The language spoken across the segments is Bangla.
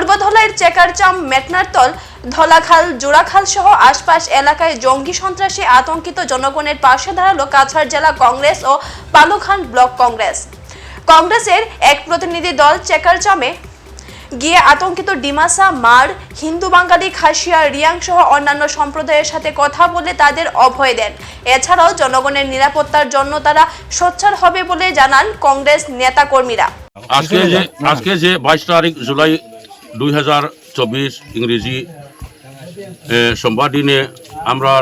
পূর্বধলাইয়ের চেকারচাম মেটনারতল ধলাখাল, জোড়াখাল সহ আশপাশ এলাকায় জঙ্গি সন্ত্রাসী আতঙ্কিত জনগণের পাশে দাঁড়াল কাছাড় জেলা কংগ্রেস ও পালুখান ব্লক কংগ্রেস। কংগ্রেসের এক প্রতিনিধি দল চেকারচামে গিয়ে আতঙ্কিত ডিমাসা, মার, হিন্দু বাঙালি, খাসিয়া, রিয়াং সহ অন্যান্য সম্প্রদায়ের সাথে কথা বলে তাদের অভয় দেন। এছাড়াও জনগণের নিরাপত্তার জন্য তারা সোচ্চার হবে বলে জানান কংগ্রেস নেতাকর্মীরা। আজকে যে আজকে যে বাইশ তারিখ জুলাই দুই হাজার চব্বিশ ইংরেজি সোমবার দিনে আমরা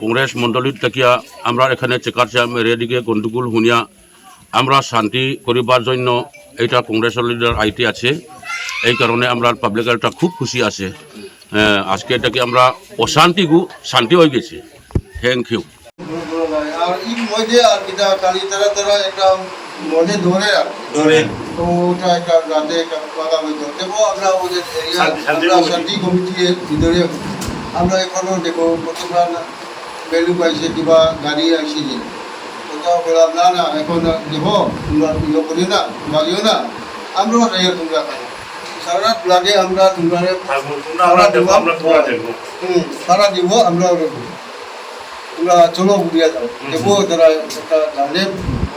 কংগ্রেস মণ্ডলীর থাকিয়া আমরা এখানে চেকার চেকারচাম রেডিকে গন্ডগোল শুনিয়া আমরা শান্তি করিবার জন্য এইটা কংগ্রেসের লিডার আইটি আছে। এই কারণে আমরা পাবলিকের একটা খুব খুশি আছে। আজকে এটাকে আমরা অশান্তি গু শান্তি হয়ে গেছে। থ্যাংক ইউ আর এই মধ্যে আর কিটা কালি তারা তারা একটা মধ্যে ধরে আর ধরে। তো ওটা একটা রাতে একটা আমরা ওদের এরিয়া শান্তি- শান্তি আমরা কমিটি। শান্তি কমিটির ভিতরে আমরা এখনও দেখো কতবার ভ্যালু পাইছে কিবা গাড়ি আইছে যে। কোথাও বললাম না না এখন দেব তোমরা ইয়ে করি না লাগিও না। আমরাও রেয়ে তোমরা খাই সারা লাগে আমরা তোমরা আমরা আমরা সারা দিব আমরাও তোমরা চলো ঘুরিয়া যাও। দেখব তারা একটা জানে